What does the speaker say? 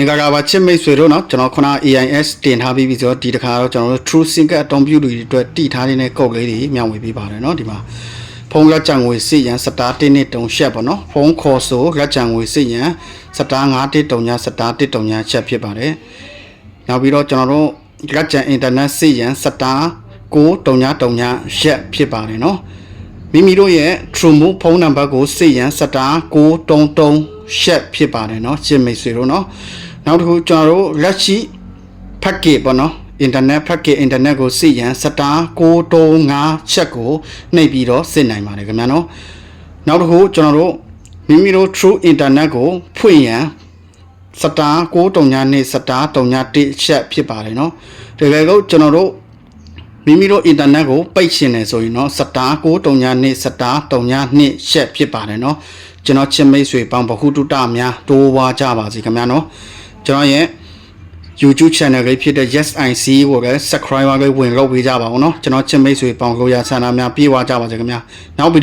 မင်္ဂလာပါချစ်မိတ်ဆွေတို့နော်ကျွန်တော်ခုန AIS တင်ထားပြီးပြီဆိုတော့ဒီတစ်ခါတော့ကျွန်တော်တို့ True Single အတုံးပြုလူတွေအတွက်တည်ထားတဲ့ကော့လေးတွေမျှဝေပေးပါတယ်နော်ဒီမှာဖုန်းလက်ချံငွေစစ်ရန်စတာ1နဲ့တုံရှက်ပေါ့နော်ဖုန်းခေါ်ဆိုလက်ချံငွေစစ်ရန်စတာ9တိတုံညာစတာ1တုံညာချက်ဖြစ်ပါတယ်နောက်ပြီးတော့ကျွန်တော်တို့လက်ချံ internet စစ်ရန်စတာ9တုံညာတုံညာရက်ဖြစ်ပါတယ်နော်မိမိတို့ရဲ့ True Move ဖုန်းနံပါတ်ကိုစစ်ရန်စတာ933ရှက်ဖြစ်ပါတယ်နော်ချစ်မိတ်ဆွေတို့နော် နောက်တစ်ခုကျွန်တော်တို့လက်ရှိ package ပေါ့เนาะ internet package internet ကိုစစ်ရန်စတာ935ချက်ကိုနှိပ်ပြီးတော့စစ်နိုင်ပါတယ်ခင်ဗျာเนาะနောက်တစ်ခုကျွန်တော်တို့မိမိတို့ True Internet ကိုဖွင့်ရန်စတာ939နဲ့စတာ31ချက်ဖြစ်ပါတယ်เนาะတကယ်လို့ကျွန်တော်တို့ မိမိတို့အင်တာနက်ကိုပိတ်ရှင်နေဆိုရင်တော့စတာ939နဲ့စတာ32ရှက်ဖြစ်ပါတယ်เนาะကျွန်တော်ချစ်မိတ်ဆွေပေါင်းဗဟုတုတများတိုးဝါကြပါစေခင်ဗျာเนาะ ကျွန်တော်ရဲ့ YouTube channel လေးဖြစ်တဲ့ Yes IC ကိုလည်း subscribe လေးဝင်လုပ်ပေးကြပါဦးเนาะကျွန်တော်ချစ်မိတ်ဆွေပေါင်းလိုရာဆန္ဒများပြေးဝကြပါစေခင်ဗျာနောက်ဗီဒီ